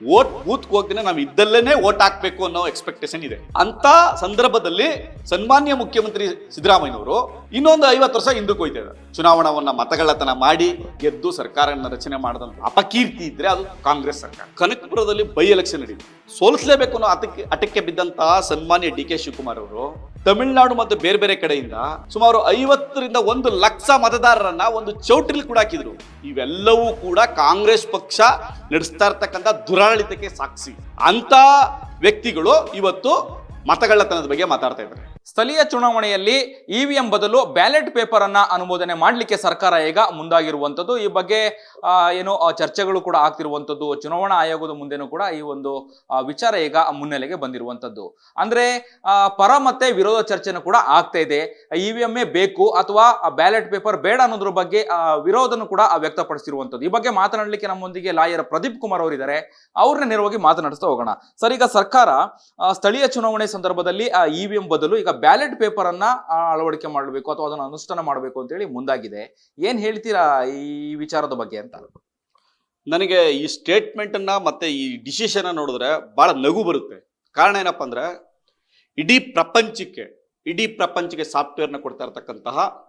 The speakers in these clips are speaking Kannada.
ಓಟ್ ಬೂತ್ ನಾವು ಇದ್ದಲ್ಲೇನೆ ಓಟ್ ಹಾಕ್ಬೇಕು ಅನ್ನೋ ಎಕ್ಸ್ಪೆಕ್ಟೇಷನ್ ಇದೆ. ಅಂತ ಸಂದರ್ಭದಲ್ಲಿ ಸನ್ಮಾನ್ಯ ಮುಖ್ಯಮಂತ್ರಿ ಸಿದ್ದರಾಮಯ್ಯನವರು ಇನ್ನೊಂದು ಐವತ್ತು ವರ್ಷ ಹಿಂದಕ್ಕೆ ಹೋಯ್ತಾ ಇದ್ದಾರೆ ಚುನಾವಣಾವನ್ನ ಮತಗಳತನ ಮಾಡಿ ಗೆದ್ದು ಸರ್ಕಾರನ ರಚನೆ ಮಾಡಿದಂತ ಅಪಕೀರ್ತಿ ಇದ್ರೆ ಅದು ಕಾಂಗ್ರೆಸ್ ಸರ್ಕಾರ. ಕನಕಪುರದಲ್ಲಿ ಬೈ ಎಲೆಕ್ಷನ್ ನಡೀತು ಸೋಲಿಸಲೇಬೇಕು ಅನ್ನೋ ಅತಕ್ಕೆ ಅಟಕ್ಕೆ ಬಿದ್ದಂತಹ ಸನ್ಮಾನ್ಯ ಡಿ ಕೆ ಶಿವಕುಮಾರ್ ಅವರು ತಮಿಳುನಾಡು ಮತ್ತು ಬೇರೆ ಬೇರೆ ಕಡೆಯಿಂದ ಸುಮಾರು ಐವತ್ತರಿಂದ ಒಂದು ಲಕ್ಷ ಮತದಾರರನ್ನ ಒಂದು ಚೌಟ್ರಿಲ್ ಕೂಡ ಹಾಕಿದ್ರು. ಇವೆಲ್ಲವೂ ಕೂಡ ಕಾಂಗ್ರೆಸ್ ಪಕ್ಷ ನಡೆಸ್ತಾ ಇರ್ತಕ್ಕಂಥ ದುರಾಡಳಿತಕ್ಕೆ ಸಾಕ್ಷಿ. ಅಂತ ವ್ಯಕ್ತಿಗಳು ಇವತ್ತು ಮತಗಳ್ಳತನದ ಬಗ್ಗೆ ಮಾತಾಡ್ತಾ ಇದ್ದಾರೆ. ಸ್ಥಳೀಯ ಚುನಾವಣೆಯಲ್ಲಿ ಇವಿಎಂ ಬದಲು ಬ್ಯಾಲೆಟ್ ಪೇಪರ್ ಅನ್ನ ಅನುಮೋದನೆ ಮಾಡಲಿಕ್ಕೆ ಸರ್ಕಾರ ಈಗ ಮುಂದಾಗಿರುವಂತದ್ದು ಈ ಬಗ್ಗೆ ಏನು ಚರ್ಚೆಗಳು ಕೂಡ ಆಗ್ತಿರುವಂತದ್ದು ಚುನಾವಣಾ ಆಯೋಗದ ಮುಂದೆನೂ ಕೂಡ ಈ ಒಂದು ವಿಚಾರ ಈಗ ಮುನ್ನೆಲೆಗೆ ಬಂದಿರುವಂತದ್ದು ಅಂದ್ರೆ ಪರ ಮತ್ತೆ ವಿರೋಧ ಚರ್ಚೆನೂ ಕೂಡ ಆಗ್ತಾ ಇದೆ. ಇವಿಎಂ ಬೇಕು ಅಥವಾ ಬ್ಯಾಲೆಟ್ ಪೇಪರ್ ಬೇಡ ಅನ್ನೋದ್ರ ಬಗ್ಗೆ ವಿರೋಧನೂ ಕೂಡ ವ್ಯಕ್ತಪಡಿಸಿರುವಂತದ್ದು ಈ ಬಗ್ಗೆ ಮಾತನಾಡಲಿಕ್ಕೆ ನಮ್ಮೊಂದಿಗೆ ಲಾಯರ್ ಪ್ರದೀಪ್ ಕುಮಾರ್ ಅವರಿದ್ದಾರೆ ಅವ್ರನ್ನ ನೇರವಾಗಿ ಮಾತನಾಡಿಸ್ತಾ ಹೋಗೋಣ. ಸರ್, ಈಗ ಸರ್ಕಾರ ಸ್ಥಳೀಯ ಚುನಾವಣೆ ಸಂದರ್ಭದಲ್ಲಿ ಇವಿಎಂ ಬದಲು ಈಗ ಬ್ಯಾಲೆಟ್ ಪೇಪರ್ ಅನ್ನ ಅಳವಡಿಕೆ ಮಾಡಬೇಕು ಅಥವಾ ಅದನ್ನು ಅನುಷ್ಠಾನ ಮಾಡಬೇಕು ಅಂತೇಳಿ ಮುಂದಾಗಿದೆ. ಏನ್ ಹೇಳ್ತೀರಾ ಈ ವಿಚಾರದ ಬಗ್ಗೆ ಅಂತ? ನನಗೆ ಈ ಸ್ಟೇಟ್ಮೆಂಟ್ ಅನ್ನ ಮತ್ತೆ ಈ ಡಿಸಿಷನ್ ನೋಡಿದ್ರೆ ಬಹಳ ನಗು ಬರುತ್ತೆ. ಕಾರಣ ಏನಪ್ಪ ಅಂದ್ರೆ, ಇಡೀ ಪ್ರಪಂಚಕ್ಕೆ ಇಡೀ ಪ್ರಪಂಚಕ್ಕೆ ಸಾಫ್ಟ್ವೇರ್ನ ಕೊಡ್ತಾ ಇರತಕ್ಕಂತಹ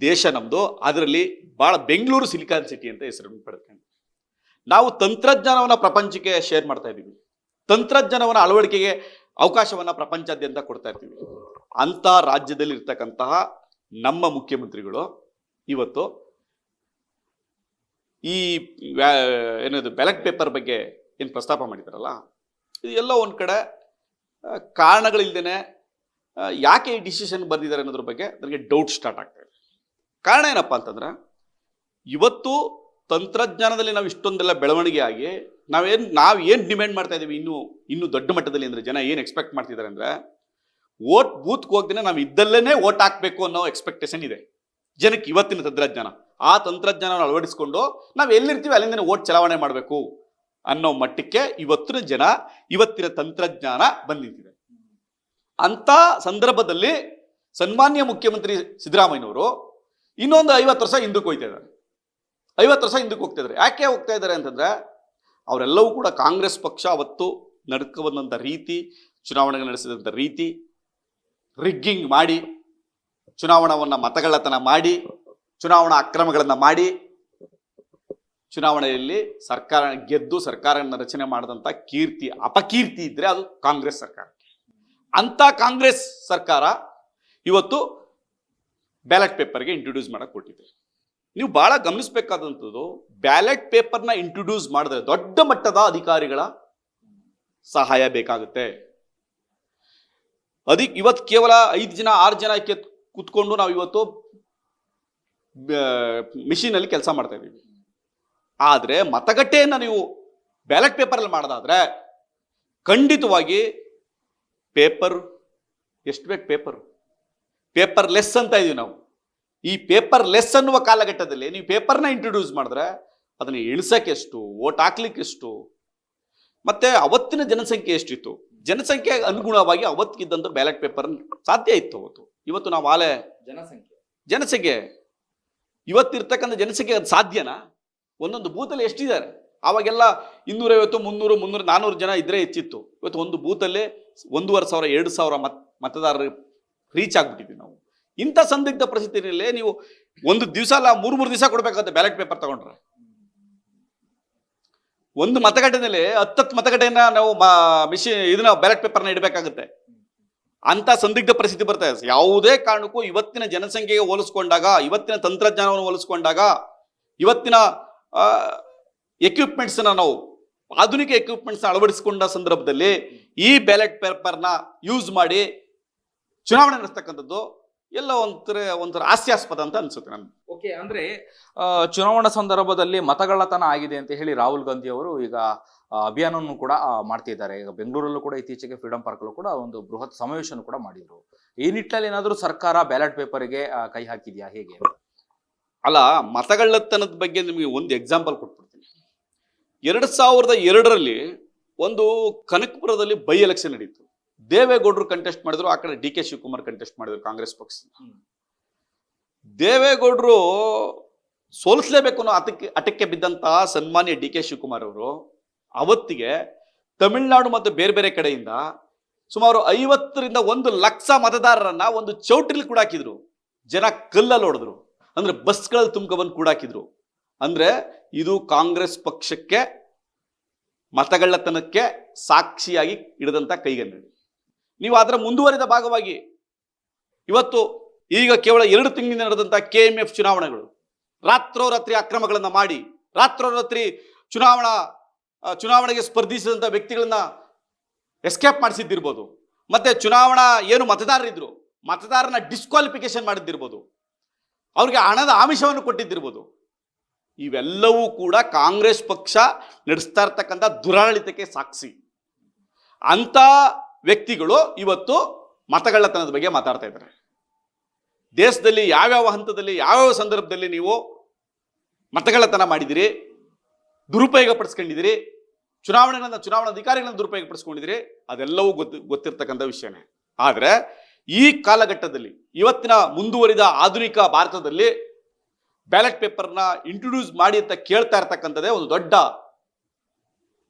ದೇಶ ನಮ್ದು. ಅದರಲ್ಲಿ ಬಹಳ ಬೆಂಗಳೂರು ಸಿಲಿಕಾನ್ ಸಿಟಿ ಅಂತ ಹೆಸರನ್ನು ಪಡೆದುಕೊಂಡು ನಾವು ತಂತ್ರಜ್ಞಾನವನ್ನ ಪ್ರಪಂಚಕ್ಕೆ ಶೇರ್ ಮಾಡ್ತಾ ಇದ್ದೀವಿ. ತಂತ್ರಜ್ಞಾನವನ್ನ ಅಳವಡಿಕೆಗೆ ಅವಕಾಶವನ್ನ ಪ್ರಪಂಚಾದ್ಯಂತ ಕೊಡ್ತಾ ಇರ್ತೀವಿ. ಅಂಥ ರಾಜ್ಯದಲ್ಲಿ ಇರ್ತಕ್ಕಂತಹ ನಮ್ಮ ಮುಖ್ಯಮಂತ್ರಿಗಳು ಇವತ್ತು ಈ ಏನದು ಬ್ಯಾಲೆಟ್ ಪೇಪರ್ ಬಗ್ಗೆ ಏನು ಪ್ರಸ್ತಾಪ ಮಾಡಿದಾರಲ್ಲ, ಇದು ಒಂದು ಕಡೆ ಕಾರಣಗಳಿಲ್ದೇನೆ ಯಾಕೆ ಈ ಡಿಸಿಷನ್ ಬಂದಿದ್ದಾರೆ ಅನ್ನೋದ್ರ ಬಗ್ಗೆ ನನಗೆ ಡೌಟ್ ಸ್ಟಾರ್ಟ್ ಆಗ್ತಾ ಇದೆ. ಕಾರಣ ಏನಪ್ಪ ಅಂತಂದ್ರೆ, ಇವತ್ತು ತಂತ್ರಜ್ಞಾನದಲ್ಲಿ ನಾವು ಇಷ್ಟೊಂದೆಲ್ಲ ಬೆಳವಣಿಗೆ ಆಗಿ ನಾವೇನು ನಾವು ಏನು ಡಿಮ್ಯಾಂಡ್ ಮಾಡ್ತಾ ಇದ್ದೀವಿ ಇನ್ನೂ ಇನ್ನೂ ದೊಡ್ಡ ಮಟ್ಟದಲ್ಲಿ ಅಂದರೆ ಜನ ಏನು ಎಕ್ಸ್ಪೆಕ್ಟ್ ಮಾಡ್ತಿದ್ದಾರೆ ಅಂದರೆ ಓಟ್ ಬೂತ್ಗೆ ಹೋಗ್ದೇ ನಾವು ಇದ್ದಲ್ಲೇ ಓಟ್ ಹಾಕಬೇಕು ಅನ್ನೋ ಎಕ್ಸ್ಪೆಕ್ಟೇಷನ್ ಇದೆ. ಜನಕ್ಕೆ ಇವತ್ತಿನ ತಂತ್ರಜ್ಞಾನ. ಆ ತಂತ್ರಜ್ಞಾನವನ್ನು ಅಳವಡಿಸಿಕೊಂಡು ನಾವು ಎಲ್ಲಿರ್ತೀವಿ ಅಲ್ಲಿಂದ ಓಟ್ ಚಲಾವಣೆ ಮಾಡಬೇಕು ಅನ್ನೋ ಮಟ್ಟಕ್ಕೆ ಇವತ್ತಿನ ಜನ ಇವತ್ತಿನ ತಂತ್ರಜ್ಞಾನ ಬಂದಿದ್ದಿದೆ ಅಂಥ ಸಂದರ್ಭದಲ್ಲಿ ಸನ್ಮಾನ್ಯ ಮುಖ್ಯಮಂತ್ರಿ ಸಿದ್ದರಾಮಯ್ಯನವರು ಇನ್ನೊಂದು ಐವತ್ತು ವರ್ಷ ಹಿಂದಕ್ಕೆ ಹೋಗ್ತಾ ಇದ್ದಾರೆ. ಐವತ್ತು ವರ್ಷ ಹಿಂದಕ್ಕೆ ಹೋಗ್ತಾ ಇದ್ದಾರೆ. ಯಾಕೆ ಹೋಗ್ತಾ ಇದ್ದಾರೆ ಅಂತಂದ್ರೆ ಅವರೆಲ್ಲವೂ ಕೂಡ ಕಾಂಗ್ರೆಸ್ ಪಕ್ಷ ಅವತ್ತು ನಡ್ಕ ಬಂದಂಥ ರೀತಿ ಚುನಾವಣೆಗಳು ನಡೆಸಿದಂಥ ರೀತಿ ರಿಗ್ಗಿಂಗ್ ಮಾಡಿ ಚುನಾವಣವನ್ನ ಮತಗಳ್ಳತನ ಮಾಡಿ, ಚುನಾವಣಾ ಅಕ್ರಮಗಳನ್ನು ಮಾಡಿ, ಚುನಾವಣೆಯಲ್ಲಿ ಸರ್ಕಾರ ಗೆದ್ದು ಸರ್ಕಾರವನ್ನು ರಚನೆ ಮಾಡಿದಂಥ ಕೀರ್ತಿ, ಅಪಕೀರ್ತಿ ಇದ್ರೆ ಅದು ಕಾಂಗ್ರೆಸ್ ಸರ್ಕಾರ. ಅಂತ ಕಾಂಗ್ರೆಸ್ ಸರ್ಕಾರ ಇವತ್ತು ಬ್ಯಾಲೆಟ್ ಪೇಪರ್ಗೆ ಇಂಟ್ರೊಡ್ಯೂಸ್ ಮಾಡಕ್ಕೆ ಕೊಟ್ಟಿದೆ. ನೀವು ಬಹಳ ಗಮನಿಸಬೇಕಾದಂಥದ್ದು ಬ್ಯಾಲೆಟ್ ಪೇಪರ್ನ ಇಂಟ್ರೊಡ್ಯೂಸ್ ಮಾಡಿದ್ರೆ ದೊಡ್ಡ ಮಟ್ಟದ ಅಧಿಕಾರಿಗಳ ಸಹಾಯ ಬೇಕಾಗುತ್ತೆ. ಅದಕ್ಕೆ ಇವತ್ತು ಕೇವಲ ಐದು ಜನ, ಆರು ಜನ ಕುತ್ಕೊಂಡು ನಾವು ಇವತ್ತು ಮಿಷಿನಲ್ಲಿ ಕೆಲಸ ಮಾಡ್ತಾ ಇದ್ದೀವಿ. ಆದರೆ ಮತಗಟ್ಟೆಯನ್ನು ನೀವು ಬ್ಯಾಲೆಟ್ ಪೇಪರಲ್ಲಿ ಮಾಡೋದಾದ್ರೆ ಖಂಡಿತವಾಗಿ ಪೇಪರ್, ಎಷ್ಟು ಬೇಕು ಪೇಪರ್? ಪೇಪರ್ ಲೆಸ್ ಅಂತ ಇದೀವಿ ನಾವು. ಈ ಪೇಪರ್ ಲೆಸ್ ಅನ್ನುವ ಕಾಲಘಟ್ಟದಲ್ಲಿ ನೀವು ಪೇಪರ್ನ ಇಂಟ್ರೊಡ್ಯೂಸ್ ಮಾಡಿದ್ರೆ ಅದನ್ನು ಇಳಿಸಕ್ಕೆ ಎಷ್ಟು ಓಟ್ ಹಾಕ್ಲಿಕ್ಕೆ ಎಷ್ಟು? ಮತ್ತೆ ಅವತ್ತಿನ ಜನಸಂಖ್ಯೆ ಎಷ್ಟಿತ್ತು? ಜನಸಂಖ್ಯೆ ಅನುಗುಣವಾಗಿ ಅವತ್ತಿಗಿದ್ದಂಥ ಬ್ಯಾಲೆಟ್ ಪೇಪರ್ ಸಾಧ್ಯ ಇತ್ತು ಅವತ್ತು. ಇವತ್ತು ನಾವು ಆಲೆ ಜನಸಂಖ್ಯೆ. ಜನಸಂಖ್ಯೆ. ಇವತ್ತಿರ್ತಕ್ಕಂಥ ಜನಸಂಖ್ಯೆ ಅದು ಸಾಧ್ಯನಾ? ಒಂದೊಂದು ಬೂತಲ್ಲಿ ಎಷ್ಟಿದ್ದಾರೆ? ಆವಾಗೆಲ್ಲ ಇನ್ನೂರೈವತ್ತು ಮುನ್ನೂರು ಮುನ್ನೂರು ನಾನ್ನೂರು ಜನ ಇದ್ರೆ ಹೆಚ್ಚಿತ್ತು. ಇವತ್ತು ಒಂದು ಬೂತಲ್ಲೇ ಒಂದೂವರೆ ಸಾವಿರ ಎರಡು ಸಾವಿರ ಮತ್ ಮತದಾರರು ರೀಚ್ ಆಗ್ಬಿಟ್ಟಿದ್ವಿ ನಾವು. ಇಂಥ ಸಂದಿಗ್ಧ ಪರಿಸ್ಥಿತಿಯಲ್ಲಿ ನೀವು ಒಂದು ದಿವಸ ಅಲ್ಲ, ಮೂರು ಮೂರು ದಿವಸ ಕೊಡಬೇಕಾಗುತ್ತೆ ಬ್ಯಾಲೆಟ್ ಪೇಪರ್ ತಗೊಂಡ್ರೆ. ಒಂದು ಮತಗಟ್ಟೆನಲ್ಲಿ ಹತ್ತತ್ತು ಮತಗಟ್ಟೆಯನ್ನ ನಾವು ಮಿಷಿನ್ ಇದನ್ನ ಬ್ಯಾಲೆಟ್ ಪೇಪರ್ನ ಇಡಬೇಕಾಗುತ್ತೆ. ಅಂತ ಸಂದಿಗ್ಧ ಪರಿಸ್ಥಿತಿ ಬರ್ತಾ ಇದೆ ಯಾವುದೇ ಕಾರಣಕ್ಕೂ ಇವತ್ತಿನ ಜನಸಂಖ್ಯೆಗೆ ಹೋಲಿಸ್ಕೊಂಡಾಗ, ಇವತ್ತಿನ ತಂತ್ರಜ್ಞಾನವನ್ನು ಹೋಲಿಸ್ಕೊಂಡಾಗ, ಇವತ್ತಿನ ಎಕ್ವಿಪ್ಮೆಂಟ್ಸ್ನ ನಾವು, ಆಧುನಿಕ ಎಕ್ವಿಪ್ಮೆಂಟ್ಸ್ನ ಅಳವಡಿಸಿಕೊಂಡ ಸಂದರ್ಭದಲ್ಲಿ ಈ ಬ್ಯಾಲೆಟ್ ಪೇಪರ್ನ ಯೂಸ್ ಮಾಡಿ ಚುನಾವಣೆ ನಡೆಸ್ತಕ್ಕಂಥದ್ದು ಎಲ್ಲ ಒಂಥರ ಒಂಥರ ಹಾಸ್ಯಾಸ್ಪದ ಅಂತ ಅನ್ಸುತ್ತೆ ನಮ್ಗೆ. ಓಕೆ ಅಂದ್ರೆ ಚುನಾವಣಾ ಸಂದರ್ಭದಲ್ಲಿ ಮತಗಳ್ಳತನ ಆಗಿದೆ ಅಂತ ಹೇಳಿ ರಾಹುಲ್ ಗಾಂಧಿ ಅವರು ಈಗ ಅಭಿಯಾನವನ್ನು ಕೂಡ ಮಾಡ್ತಿದ್ದಾರೆ. ಈಗ ಬೆಂಗಳೂರಲ್ಲೂ ಕೂಡ ಇತ್ತೀಚೆಗೆ ಫ್ರೀಡಂ ಪಾರ್ಕಲ್ಲೂ ಕೂಡ ಒಂದು ಬೃಹತ್ ಸಮಾವೇಶನ ಕೂಡ ಮಾಡಿದ್ರು. ಈ ನಿಟ್ಟಿನಲ್ಲಿ ಏನಾದರೂ ಸರ್ಕಾರ ಬ್ಯಾಲೆಟ್ ಪೇಪರ್ಗೆ ಕೈ ಹಾಕಿದ್ಯಾ ಹೇಗೆ? ಅಲ್ಲ ಮತಗಳ್ಳತನದ ಬಗ್ಗೆ ನಿಮಗೆ ಒಂದು ಎಕ್ಸಾಂಪಲ್ ಕೊಟ್ಬಿಡ್ತೀನಿ. ಎರಡು ಸಾವಿರದ ಎರಡರಲ್ಲಿ ಒಂದು ಕನಕಪುರದಲ್ಲಿ ಬೈ ಎಲೆಕ್ಷನ್ ನಡೀತು. ದೇವೇಗೌಡರು ಕಂಟೆಸ್ಟ್ ಮಾಡಿದ್ರು, ಆ ಕಡೆ ಡಿ ಕೆ ಶಿವಕುಮಾರ್ ಕಂಟೆಸ್ಟ್ ಮಾಡಿದ್ರು ಕಾಂಗ್ರೆಸ್ ಪಕ್ಷ. ದೇವೇಗೌಡರು ಸೋಲಿಸಲೇಬೇಕು ಅನ್ನೋ ಅತಕ್ಕೆ, ಅಟಕ್ಕೆ ಬಿದ್ದಂತಹ ಸನ್ಮಾನ್ಯ ಡಿ ಕೆ ಶಿವಕುಮಾರ್ ಅವರು, ಅವತ್ತಿಗೆ ತಮಿಳುನಾಡು ಮತ್ತು ಬೇರೆ ಬೇರೆ ಕಡೆಯಿಂದ ಸುಮಾರು ಐವತ್ತರಿಂದ ಒಂದು ಲಕ್ಷ ಮತದಾರರನ್ನ ಒಂದು ಚೌಟ್ರಿಲಿ ಕೂಡ ಹಾಕಿದ್ರು. ಜನ ಕಲ್ಲಲ್ಲಿ ಹೊಡೆದ್ರು. ಅಂದ್ರೆ ಬಸ್ಗಳಲ್ಲಿ ತುಂಬ್ಕೊಬಂದು ಕೂಡ ಹಾಕಿದ್ರು. ಅಂದ್ರೆ ಇದು ಕಾಂಗ್ರೆಸ್ ಪಕ್ಷಕ್ಕೆ ಮತಗಳ್ಳತನಕ್ಕೆ ಸಾಕ್ಷಿಯಾಗಿ ಹಿಡಿದಂತ ಕೈಗನ್ನಡಿ ನೀವು ಅದರ ಮುಂದುವರಿದ ಭಾಗವಾಗಿ. ಇವತ್ತು ಈಗ ಕೇವಲ ಎರಡು ತಿಂಗಳಿಂದ ನಡೆದಂಥ ಕೆ ಎಂ ಎಫ್ ಚುನಾವಣೆಗಳು. ರಾತ್ರೋರಾತ್ರಿ ಅಕ್ರಮಗಳನ್ನು ಮಾಡಿ, ರಾತ್ರೋರಾತ್ರಿ ಚುನಾವಣಾ ಚುನಾವಣೆಗೆ ಸ್ಪರ್ಧಿಸಿದಂಥ ವ್ಯಕ್ತಿಗಳನ್ನ ಎಸ್ಕೇಪ್ ಮಾಡಿಸಿದ್ದಿರ್ಬೋದು. ಮತ್ತೆ ಚುನಾವಣಾ ಏನು ಮತದಾರರಿದ್ರು, ಮತದಾರನ ಡಿಸ್ಕ್ವಾಲಿಫಿಕೇಶನ್ ಮಾಡಿದ್ದಿರ್ಬೋದು. ಅವ್ರಿಗೆ ಹಣದ ಆಮಿಷವನ್ನು ಕೊಟ್ಟಿದ್ದಿರ್ಬೋದು. ಇವೆಲ್ಲವೂ ಕೂಡ ಕಾಂಗ್ರೆಸ್ ಪಕ್ಷ ನಡೆಸ್ತಾ ಇರ್ತಕ್ಕಂಥ ದುರಾಡಳಿತಕ್ಕೆ ಸಾಕ್ಷಿ. ಅಂತ ವ್ಯಕ್ತಿಗಳು ಇವತ್ತು ಮತಗಳ್ಳತನದ ಬಗ್ಗೆ ಮಾತಾಡ್ತಾ ಇದ್ದಾರೆ. ದೇಶದಲ್ಲಿ ಯಾವ್ಯಾವ ಹಂತದಲ್ಲಿ, ಯಾವ್ಯಾವ ಸಂದರ್ಭದಲ್ಲಿ ನೀವು ಮತಗಳ್ಳತನ ಮಾಡಿದಿರಿ ದುರುಪಯೋಗ ಪಡಿಸ್ಕೊಂಡಿದ್ದೀರಿ ಚುನಾವಣೆಗಳನ್ನ, ಚುನಾವಣಾಧಿಕಾರಿಗಳನ್ನ ದುರುಪಯೋಗ ಪಡಿಸ್ಕೊಂಡಿದ್ದೀರಿ ಅದೆಲ್ಲವೂ ಗೊತ್ತು, ಗೊತ್ತಿರ್ತಕ್ಕಂಥ ವಿಷಯನೇ. ಆದರೆ ಈ ಕಾಲಘಟ್ಟದಲ್ಲಿ, ಇವತ್ತಿನ ಮುಂದುವರಿದ ಆಧುನಿಕ ಭಾರತದಲ್ಲಿ ಬ್ಯಾಲೆಟ್ ಪೇಪರ್ನ ಇಂಟ್ರೊಡ್ಯೂಸ್ ಮಾಡಿ ಅಂತ ಕೇಳ್ತಾ ಇರ್ತಕ್ಕಂಥದ್ದೇ ಒಂದು ದೊಡ್ಡ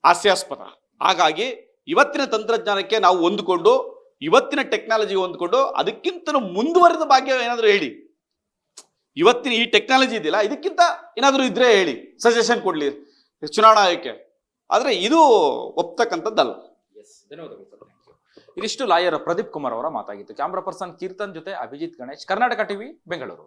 ಹಾಸ್ಯಾಸ್ಪದ. ಹಾಗಾಗಿ ಇವತ್ತಿನ ತಂತ್ರಜ್ಞಾನಕ್ಕೆ ನಾವು ಹೊಂದ್ಕೊಂಡು, ಇವತ್ತಿನ ಟೆಕ್ನಾಲಜಿ ಹೊಂದ್ಕೊಂಡು ಅದಕ್ಕಿಂತ ಮುಂದುವರೆದ ಭಾಗ್ಯ ಏನಾದರೂ ಹೇಳಿ. ಇವತ್ತಿನ ಈ ಟೆಕ್ನಾಲಜಿ ಇದೆಯಲ್ಲ, ಇದಕ್ಕಿಂತ ಏನಾದರೂ ಇದ್ರೆ ಹೇಳಿ ಸಜೆಷನ್ ಕೊಡ್ಲಿ, ಚುನಾವಣಾ ಆಯೋಗಕ್ಕೆ. ಆದರೆ ಇದು ಒಪ್ತಕ್ಕಂಥದ್ದಲ್ಲ. ಇದಿಷ್ಟು ಲಾಯರ್ ಪ್ರದೀಪ್ ಕುಮಾರ್ ಅವರ ಮಾತಾಗಿತ್ತು. ಕ್ಯಾಮ್ರಾ ಪರ್ಸನ್ ಕೀರ್ತನ್ ಜೊತೆ ಅಭಿಜಿತ್ ಗಣೇಶ್, ಕರ್ನಾಟಕ ಟಿವಿ, ಬೆಂಗಳೂರು.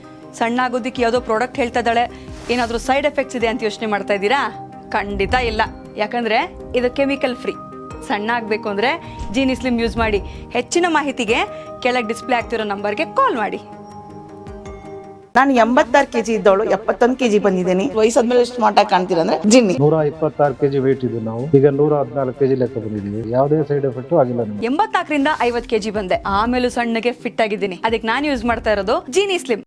ಸಣ್ಣ ಆಗೋದಿಕ್ಕೆ ಯಾವುದೋ ಪ್ರಾಡಕ್ಟ್ ಹೇಳ್ತಾ ಇದ್ದಾಳೆ ಏನಾದರೂ ಸೈಡ್ ಎಫೆಕ್ಟ್ಸ್ ಇದೆ ಅಂತ ಯೋಚನೆ ಮಾಡ್ತಾ ಇದ್ದೀರಾ? ಖಂಡಿತ ಇಲ್ಲ. ಯಾಕಂದ್ರೆ ಇದು ಕೆಮಿಕಲ್ ಫ್ರೀ ಸಣ್ಣ ಆಗಬೇಕು ಅಂದರೆ ಜೀನಿ ಸ್ಲಿಮ್ ಯೂಸ್ ಮಾಡಿ. ಹೆಚ್ಚಿನ ಮಾಹಿತಿಗೆ ಕೆಳಗೆ ಡಿಸ್ಪ್ಲೇ ಆಗ್ತಿರೋ ನಂಬರ್ಗೆ ಕಾಲ್ ಮಾಡಿ. ನಾನು ಎಂಬತ್ತಾರು ಕೆಜಿ ಇದ್ದವಳು ಎಪ್ಪತ್ತೊಂದು ಕೆಜಿ ಬಂದಿದ್ದೀನಿ. ವಯಸ್ಸಾದ್ಮೇಲೆ ಸ್ಮಾರ್ಟ್ ಆಗಿ ಕಾಣ್ತೀರಂದ್ರೆ ಜಿನ್ನಿ ನೂರ ಇಪ್ಪತ್ತಾರು ಕೆಜಿ ವೇಟ್ ಇದ್ದು ನಾವು. ಈಗ ನೂರ ಹದಿನಾಲ್ಕು ಕೆಜಿ ಲೆಕ್ಕ ಬಂದಿದ್ದೀವಿ. ಯಾವುದೇ ಸೈಡ್ ಎಫೆಕ್ಟ್ ಆಗಿಲ್ಲ ನಮಗೆ. ಎಂಬತ್ನಾಲ್ಕರಿಂದ ಐವತ್ ಕೆಜಿ ಬಂದೆ. ಆಮೇಲೂ ಸಣ್ಣಗೆ ಫಿಟ್ ಆಗಿದ್ದೀನಿ. ಅದಕ್ಕೆ ನಾನು ಯೂಸ್ ಮಾಡ್ತಾ ಇರೋದು ಜೀನಿ ಸ್ಲಿಮ್